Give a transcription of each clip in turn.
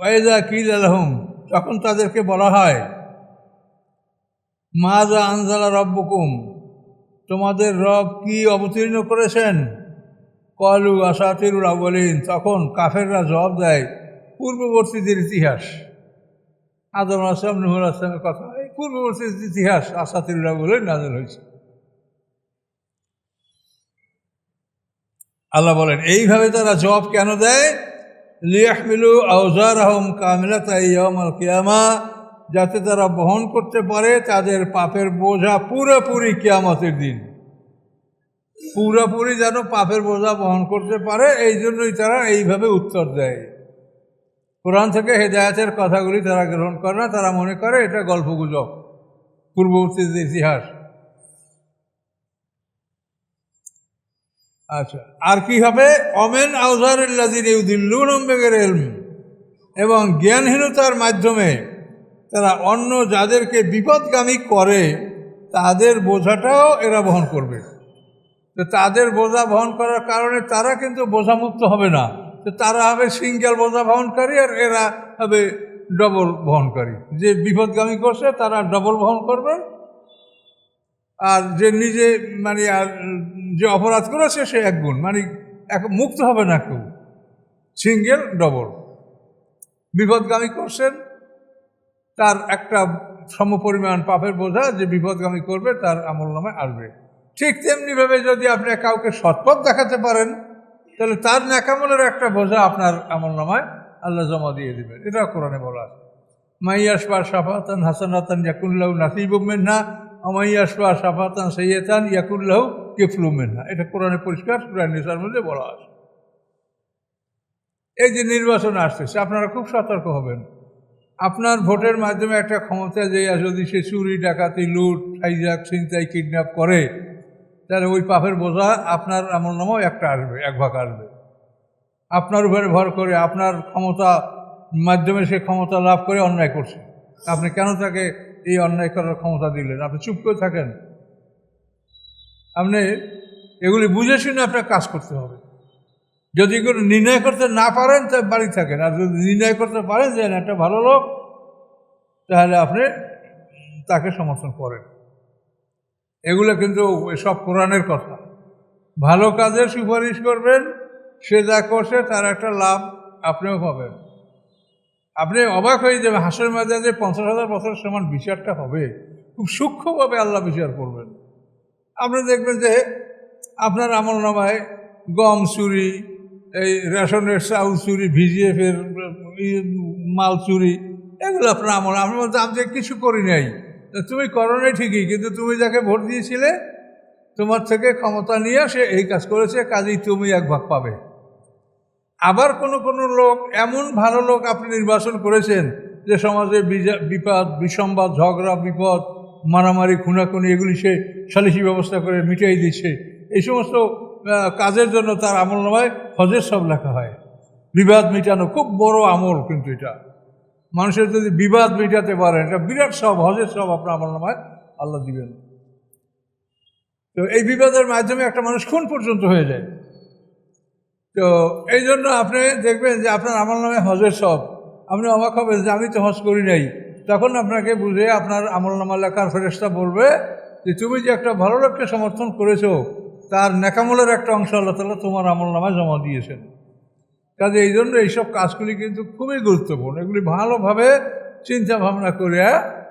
ওয়াইজা কিল আলহম তখন তাদেরকে বলা হয় মা যা আনজালা রব্বকুম, তোমাদের রব কি অবতীর্ণ করেছেন? কলু আসাতিরুল আউ্বালিন তখন কাফেররা জবাব দেয় পূর্ববর্তীদের ইতিহাস। আদম আসলাম নুহুল আসলামের কথা, এই পূর্ববর্তী ইতিহাস আসাতিরুল আউ্বালিন নাজল হয়েছে। আল্লাহ বলেন, এইভাবে তারা জবাব কেন দেয়? লিয়াহমিলু আউজার আহম কামিলাত ইয়ামাল কিয়ামা, যাতে তারা বহন করতে পারে তাদের পাপের বোঝা পুরোপুরি কিয়ামতের দিন। পুরোপুরি যেন পাপের বোঝা বহন করতে পারে, এই জন্যই তারা এইভাবে উত্তর দেয়। কোরআন থেকে হেদায়াতের কথাগুলি তারা গ্রহণ করে না, তারা মনে করে এটা গল্পগুজব, পূর্ববর্তী ইতিহাস। আচ্ছা। আর কি হবে? অমেন আউজারিল্লাদিন এলম এবং জ্ঞানহীনতার মাধ্যমে তারা অন্য যাদেরকে বিপদগামী করে, তাদের বোঝাটাও এরা বহন করবে। তো তাদের বোঝা বহন করার কারণে তারা কিন্তু বোঝামুক্ত হবে না। তো তারা হবে সিঙ্গেল বোঝা বহনকারী আর এরা হবে ডবল বহনকারী। যে বিপদগামী করছে, তারা ডবল বহন করবে। আর যে নিজে মানে যে অপরাধ করেছে সে এক গুণ। মানে এক মুক্ত হবে না কেউ। Single, double. বিপদগামী করছেন, তার একটা সমপরিমাণ পাপের বোঝা যে বিপদগামী করবে, তার আমল নামে আসবে। ঠিক তেমনিভাবে যদি আপনি কাউকে সৎপথ দেখাতে পারেন, তাহলে তার ন্যাকামলের একটা বোঝা আপনার আমল নামায় আল্লাহ জমা দিয়ে দেবেন। এটা কোরআনে বলা আছে। মাইয়াসবার সাফাতান হাসানাতান ইয়াকুল্লাহ নাসিবুমেন না আমাইয়াসবা সাফাতান সৈয়তান ইয়াকুল্লাহ কিফলুমেন এটা কোরআনে পরিষ্কার, কোরআন নিসার মধ্যে বলা আছে। এই যে নির্বাচন আসতেছে, আপনারা খুব সতর্ক হবেন। আপনার ভোটের মাধ্যমে একটা ক্ষমতা যে যদি সে চুরি, ডাকাতি, লুট হাইজাক ছিনতাই, কিডন্যাপ করে, তাহলে ওই পাপের বোঝা আপনার এমন নামও একটা আসবে, এক ভাগ আসবে। আপনার উপরে ভর করে, আপনার ক্ষমতা মাধ্যমে সে ক্ষমতা লাভ করে অন্যায় করছে। আপনি কেন তাকে এই অন্যায় করার ক্ষমতা দিলেন। আপনি চুপ করে থাকেন। আপনি এগুলি বুঝে শুনে আপনার কাজ করতে হবে। যদি এগুলো নির্ণয় করতে না পারেন, তা বাড়ি থাকেন। আর যদি নির্ণয় করতে পারেন যে একটা ভালো লোক, তাহলে আপনি তাকে সমর্থন করেন। এগুলো কিন্তু সব কোরআনের কথা। ভালো কাজের সুপারিশ করবেন সে যা করছে তার একটা লাভ আপনিও পাবেন। আপনি অবাক হয়ে যাবে হাসের মাঝে যে পঞ্চাশ হাজার বছর সমান বিচারটা হবে। খুব সূক্ষ্মভাবে আল্লাহ বিচার করবেন আপনি দেখবেন যে আপনার আমল নামায় গম চুরি, এই রেশনের চাউল চুরি ভিজিয়ে ফের মাল চুরি, এগুলো আপনার আমল আমি বলতে আমি কিছু করি নাই। তুমি করো ঠিকই, কিন্তু তুমি যাকে ভোট দিয়েছিলে, তোমার থেকে ক্ষমতা নিয়ে সে এই কাজ করেছে, কাজেই তুমি এক ভাগ পাবে। আবার কোনো কোনো লোক, এমন ভালো লোক আপনি নির্বাচন করেছেন যে সমাজে বিপদ, বিসম্বাদ, ঝগড়া, বিপদ, মারামারি, খুনাখুনি, এগুলি সে সালিসি ব্যবস্থা করে মিটাই দিচ্ছে। এই সমস্ত কাজের জন্য তার আমল নামায় হজের সব লেখা হয়। বিবাদ মিটানো খুব বড় আমল কিন্তু এটা। মানুষের যদি বিবাদ মিটাতে পারেন, এটা বিরাট সব, হজের সব আপনার আমল নামায় আল্লাহ দিবেন। তো এই বিবাদের মাধ্যমে একটা মানুষ খুন পর্যন্ত হয়ে যায়। তো এই জন্য আপনি দেখবেন যে আপনার আমল নামে হজের সব। আপনি অবাক হবেন যে আমি তো হজ করি নাই। তখন আপনাকে বুঝে আপনার আমল নামা লেখার ফেরেস্তা বলবে যে, তুমি যে একটা ভালো লোককে সমর্থন করেছ, তার নেকামলের একটা অংশ আল্লাহ তালা তোমার আমল নামায় জমা দিয়েছেন। কাজে এই জন্য এইসব কাজগুলি কিন্তু খুবই গুরুত্বপূর্ণ। এগুলি ভালোভাবে চিন্তা ভাবনা করে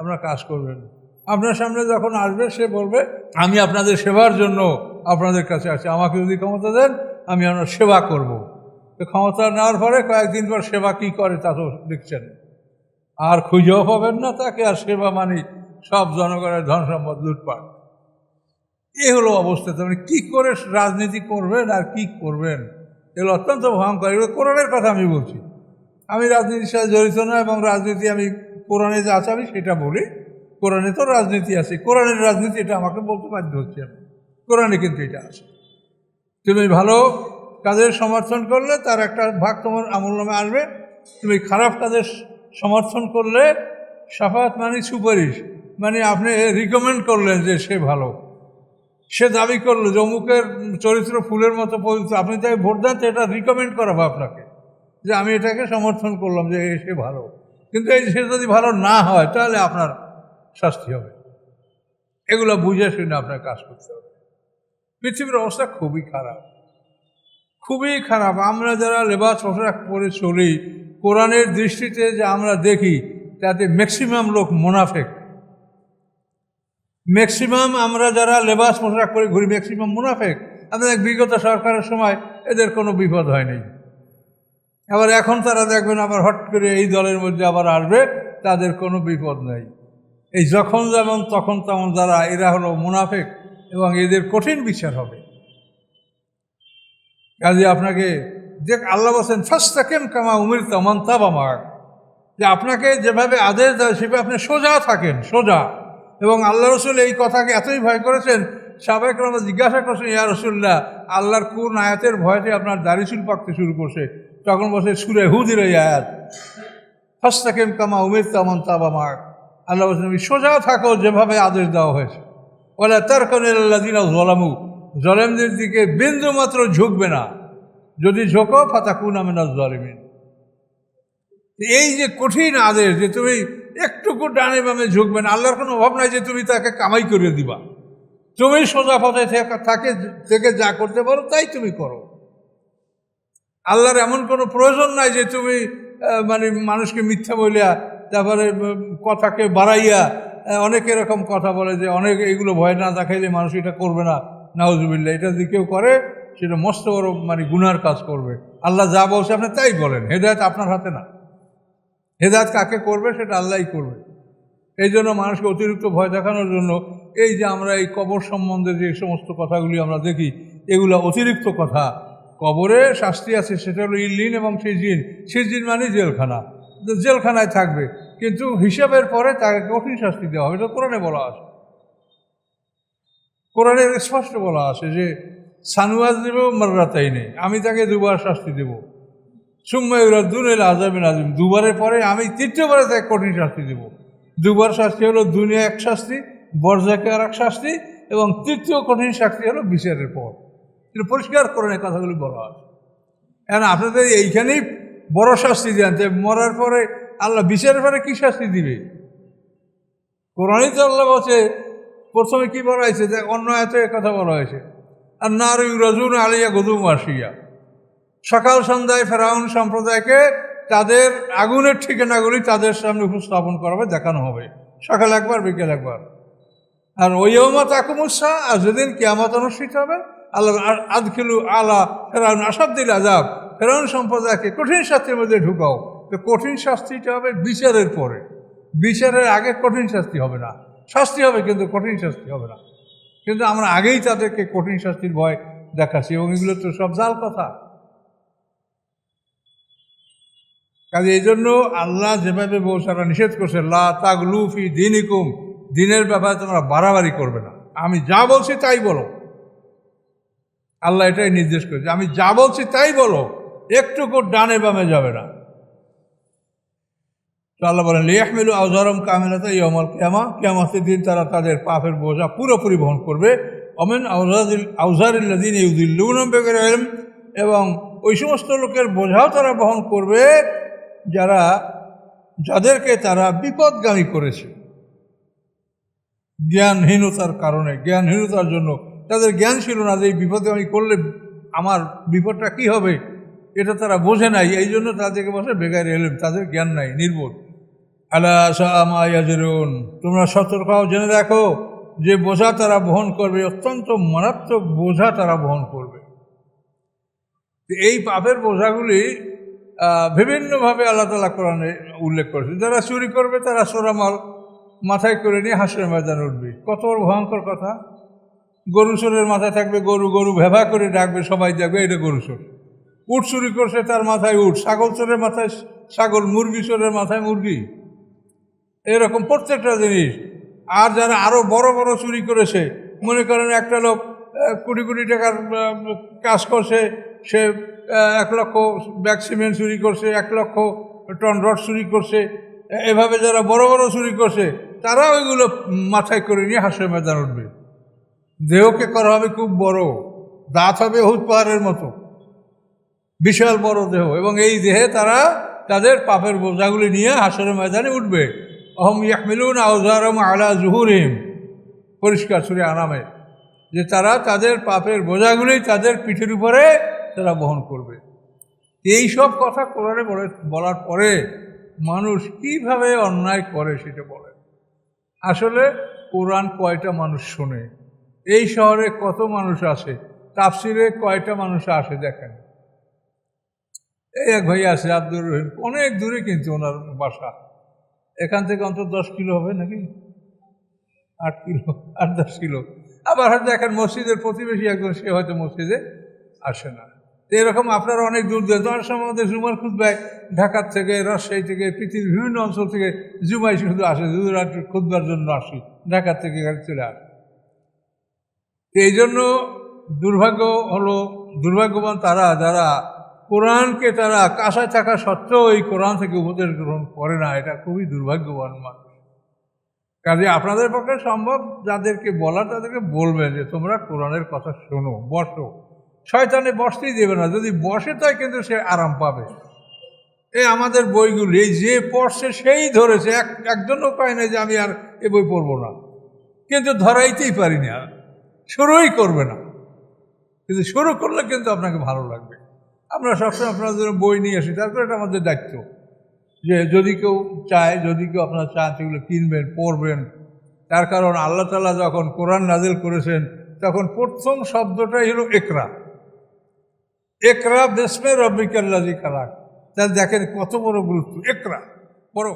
আপনার কাজ করবেন। আপনার সামনে যখন আসবে, সে বলবে, আমি আপনাদের সেবার জন্য আপনাদের কাছে আছি। আমাকে যদি ক্ষমতা দেন আমি আপনার সেবা করব। তো ক্ষমতা নেওয়ার পরে কয়েকদিন পর সেবা কি করে তা তো দেখছেন। আর খুঁজেও পাবেন না তাকে, আর সেবা মানি সব জনগণের ধন সম্পদ লুটপাট। এ হলো অবস্থা। মানে কী করে রাজনীতি করবেন আর কি করবেন? এগুলো অত্যন্ত ভয়ঙ্কর। এগুলো কোরআনের কথা আমি বলছি। আমি রাজনীতির সাথে জড়িত না এবং রাজনীতি আমি কোরআনে যা আছে আমি সেটা বলি। কোরআনে তো রাজনীতি আছে। কোরআনের রাজনীতি এটা আমাকে বলতে বাধ্য হচ্ছে। কোরআনে কিন্তু এটা আছে। তুমি ভালো কাজের সমর্থন করলে তার একটা ভাগ তোমার আমল নামে আসবে। তুমি খারাপ কাজের সমর্থন করলে সাফাত মানে সুপারিশ মানে আপনি রিকমেন্ড করলেন যে সে ভালো। সে দাবি করল যে অমুকের চরিত্র ফুলের মতো পবিত্র, আপনি তাই ভোট দেন তো এটা রিকমেন্ড করাবো আপনাকে, যে আমি এটাকে সমর্থন করলাম যে সে ভালো। কিন্তু এই সে যদি ভালো না হয় তাহলে আপনার শাস্তি হবে। এগুলো বুঝে শুনে আপনার কাজ করতে হবে। পৃথিবীর অবস্থা খুবই খারাপ। খুবই খারাপ। আমরা যারা লেবাস পোশাক পরে চলি, কোরআনের দৃষ্টিতে যে আমরা দেখি, তাতে ম্যাক্সিমাম লোক মোনাফেক। ম্যাক্সিমাম আমরা যারা লেবাস পোশাক পরে ঘুরি ম্যাক্সিমাম মুনাফেক। আমাদের বিগত সরকারের সময় এদের কোনো বিপদ হয়নি। আবার এখন তারা দেখবেন আবার হট করে এই দলের মধ্যে আবার আসবে, তাদের কোনো বিপদ নেই। এই যখন যেমন, তখন তেমন যারা, এরা হলো মুনাফেক। এবং এদের কঠিন বিচার হবে। কাজে আপনাকে যে আল্লাহ বলছেন, ফাস্তাকেম কামা উমির তমন তাবামাক যে আপনাকে যেভাবে আদেশ দেয়, সেভাবে আপনি সোজা থাকেন, সোজা। এবং আল্লাহ রসুল এই কথাকে এতই ভয় করেছেন, সাবেক আমরা জিজ্ঞাসা করছেন, ইয়া রসুল্লাহ আল্লাহর কোন আয়াতের ভয়তে আপনার দাড়ি চুল পাকতে শুরু করছে? তখন বসে সুরে হুদির এই আয়াত, ফাস্তাকেম কামা উমির তমন তাবামাক আল্লাহ বলছেন সোজা থাকো, যেভাবে আদেশ দেওয়া হয়েছে। বলে তার কানিল্লাদিনা জলামু জলেমদের দিকে বিন্দু মাত্র ঝুঁকবে না। যদি ঝোঁকো, ফাতাকুন আমিনা জলিমিন এই যে কঠিন আদেশ যে তুমি একটুকু ডানে বামে ঝুঁকবে না, আল্লাহর কোনো অভাব নাই যে তুমি তাকে কামাই করে দিবা। তুমি সোজা পথে থেকে- থাকে যা করতে পারো, তাই তুমি করো। আল্লাহর এমন কোনো প্রয়োজন নাই যে তুমি মানে মানুষকে মিথ্যা বলিয়া, তারপরে কথাকে বাড়াইয়া অনেক এরকম কথা বলে যে অনেক এগুলো ভয় না দেখাইলে মানুষ এটা করবে না। নাউজুবিল্লা এটা যদি কেউ করে, সেটা মস্ত বড় মানে গুনার কাজ করবে। আল্লাহ যা বলছে আপনি তাই বলেন, হেদায়ত আপনার হাতে না। হেদায়ত কাকে করবে সেটা আল্লাহই করবে। এই জন্য মানুষকে অতিরিক্ত ভয় দেখানোর জন্য এই যে আমরা এই কবর সম্বন্ধে যে সমস্ত কথাগুলি আমরা দেখি, এগুলো অতিরিক্ত কথা। কবরে শাস্তি আছে, সেটা হলো ইল্লিন এবং সিজিন। সিজিন মানে জেলখানা। জেলখানায় থাকবে। কিন্তু হিসাবের পরে তাকে কঠিন শাস্তি দেওয়া হবে এটা কোরআনে বলা আছে। কোরআনে স্পষ্ট বলা আছে যে সানুয়াজ দেব মার্রাতাই নেই আমি তাকে দুবার শাস্তি দেব। রদ্দুন এল আজাবিন আজিম দুবারের পরে আমি তৃতীয়বারে তাকে কঠিন শাস্তি দেব। দুবার শাস্তি হলো দুনিয়া এক শাস্তি, বর্জাকে আর এক শাস্তি, এবং তৃতীয় কঠিন শাস্তি হলো বিচারের পর। এটা পরিষ্কার করেন এই কথাগুলি বলা আছে। এখন আপনাদের এইখানেই বড় শাস্তি দেন, যে মরার পরে আল্লাহ বিচারের পরে কী শাস্তি দিবে? কোরআনই তো আল্লাহ বলছে, প্রথমে কি বলা হয়েছে? যে অন্য এত কথা বলা হয়েছে। আর না রজুন আলিয়া গদুম আসিয়া সকাল সন্ধ্যায় ফেরাউন সম্প্রদায়কে তাদের আগুনের ঠিকানাগুলি তাদের সামনে উপস্থাপন করাবে, দেখানো হবে। সকাল একবার, বিকেল একবার। আর ওইমা তাকুমুসা আর যেদিন কিয়ামত অনুষ্ঠিত হবে, আল্লাহ আদখিলু আলা ফেরাউন আসাদ্দিল আজাব ফেরাউন সম্প্রদায়কে কঠিন শাস্তির মধ্যে ঢুকাও। তো কঠিন শাস্তিটা হবে বিচারের পরে। বিচারের আগে কঠিন শাস্তি হবে না। শাস্তি হবে কিন্তু কঠিন শাস্তি হবে না। কিন্তু আমরা আগেই তাদেরকে কঠিন শাস্তির ভয় দেখাচ্ছি এবং এগুলো তো সব জাল কথা। কাজে এই জন্য আল্লাহ যেভাবে বৌসারা নিষেধ করছে, লা তাগলুফি দিনিকুম। দিনের ব্যাপারে তোমরা বাড়াবাড়ি করবে না। আমি যা বলছি তাই বলো। আল্লাহ এটাই নির্দেশ করেছে। আমি যা বলছি তাই বলো। একটুকু ডানে বামে যাবে না। তো আল্লাহ বলেন, লিয়াহমিলু আউজারম কামিলাতে ইয়মল কেমা কেমাতের দিন তারা তাদের পাপের বোঝা পুরোপুরি বহন করবে। অমেন আউজাদিল আউজারিল্লাদিন ইউদিল্লুনম বেগের এলম এবং ওই সমস্ত লোকের বোঝাও তারা বহন করবে যারা, যাদেরকে তারা বিপদগামী করেছে। জ্ঞানহীনতার কারণে, জ্ঞানহীনতার জন্য। তাদের জ্ঞান ছিল না যে এই বিপদগামী করলে আমার বিপদটা কি হবে, এটা তারা বোঝে নাই। এই জন্য তাদেরকে বসে বেগার এলেন তাদের জ্ঞান নাই, নির্বোধ। আলা সামায়াজরুন তোমরা সতর্ক জেনে রাখো যে বোঝা তারা বহন করবে, অত্যন্ত মারাত্মক বোঝা তারা বহন করবে। এই পাপের বোঝাগুলি বিভিন্নভাবে আল্লাহ তালা কোরআনে উল্লেখ করেছে যারা চুরি করবে, তারা সোরামাল মাথায় করে নিয়ে হাসের ময়দান উঠবে। কত ভয়ঙ্কর কথা। গরু চোরের মাথায় থাকবে, গরু গরু ভেভা করে ডাকবে, সবাই দেখবে এটা গরু চোর। উট চুরি করছে, তার মাথায় উঠ ছাগল চোরের মাথায়, ছাগল, মুরগি চোরের মাথায় মুরগি। এরকম প্রত্যেকটা জিনিস। আর যারা আরও বড় বড় চুরি করেছে, মনে করেন একটা লোক কোটি কোটি টাকার কাজ করছে, সে এক লক্ষ ব্যাগ সিমেন্ট চুরি করছে, এক লক্ষ টন রড চুরি করছে এভাবে যারা বড় বড় চুরি করছে, তারা ওইগুলো মাথায় করে নিয়ে হাসের ময়দান উঠবে। দেহকে করা হবে খুব বড়, দাঁত হবে হুদ পাহাড়ের মতো। বিশাল বড় দেহ, এবং এই দেহে তারা তাদের পাপের বোঝাগুলি নিয়ে হাসরের ময়দানে উঠবে। অহম ইয়াহমিলুন আউজারম আলা জুহুরিম পরিষ্কার সুরে আনামে। যে তারা তাদের পাপের বোঝাগুলি তাদের পিঠের উপরে তারা বহন করবে। এই সব কথা কোরআনে বলে, বলার পরে মানুষ কীভাবে অন্যায় করে সেটা বলে। আসলে কোরআন কয়টা মানুষ শোনে? এই শহরে কত মানুষ আসে? তাফসিরে কয়টা মানুষ আসে দেখেন? এই এক ভাই আছে, আব্দুর রহিম। অনেক দূরে কিন্তু ওনার বাসা। এখান থেকে অন্তত দশ কিলো হবে নাকি? আট কিলো, আট দশ কিলো। আবার হয়তো দেখেন মসজিদের প্রতিবেশী একজন, সে হয়তো মসজিদে আসে না। তো এরকম আপনারা অনেক দূর দূরে তোমার সময় আমাদের জুমার খুদ্ায় ঢাকার থেকে, রাজশাহী থেকে, পৃথিবীর বিভিন্ন অঞ্চল থেকে জুমাই শুধু আসে জুমার খুদবার জন্য আসি, ঢাকার থেকে এখানে চলে আসে। এই জন্য দুর্ভাগ্য হলো, দুর্ভাগ্যবান তারা যারা কোরআনকে তারা কাঁসায় থাকা সত্ত্বেও এই কোরআন থেকে উপদেশ গ্রহণ করে না। এটা খুবই দুর্ভাগ্যবান মানুষ। কাজে আপনাদের পক্ষে সম্ভব যাদেরকে বলার, তাদেরকে বলবেন যে, তোমরা কোরআনের কথা শোনো, বসো। শয়তানে বসতেই দেবে না। যদি বসে তাই কিন্তু সে আরাম পাবে। এই আমাদের বইগুলি, এই যে পড়ছে সেই ধরেছে। এক একজন উপায় নেই যে আমি আর এ বই পড়ব না। কিন্তু ধরাইতেই পারি না। শুরুই করবে না। কিন্তু শুরু করলে কিন্তু আপনাকে ভালো লাগবে। আমরা সবসময় আপনার জন্য বই নিয়ে আসি, তারপরে এটা আমাদের দায়িত্ব। যে যদি কেউ চায়, যদি কেউ আপনার চান সেগুলো কিনবেন, পড়বেন, তার কারণ আল্লাহ তালা যখন কোরআন নাজেল করেছেন, তখন প্রথম শব্দটাই হলো একরা একরা বেসমে রব্বিকাল্লাজি খালাক। তাহলে দেখেন কত বড় গুরুত্ব একরা বড়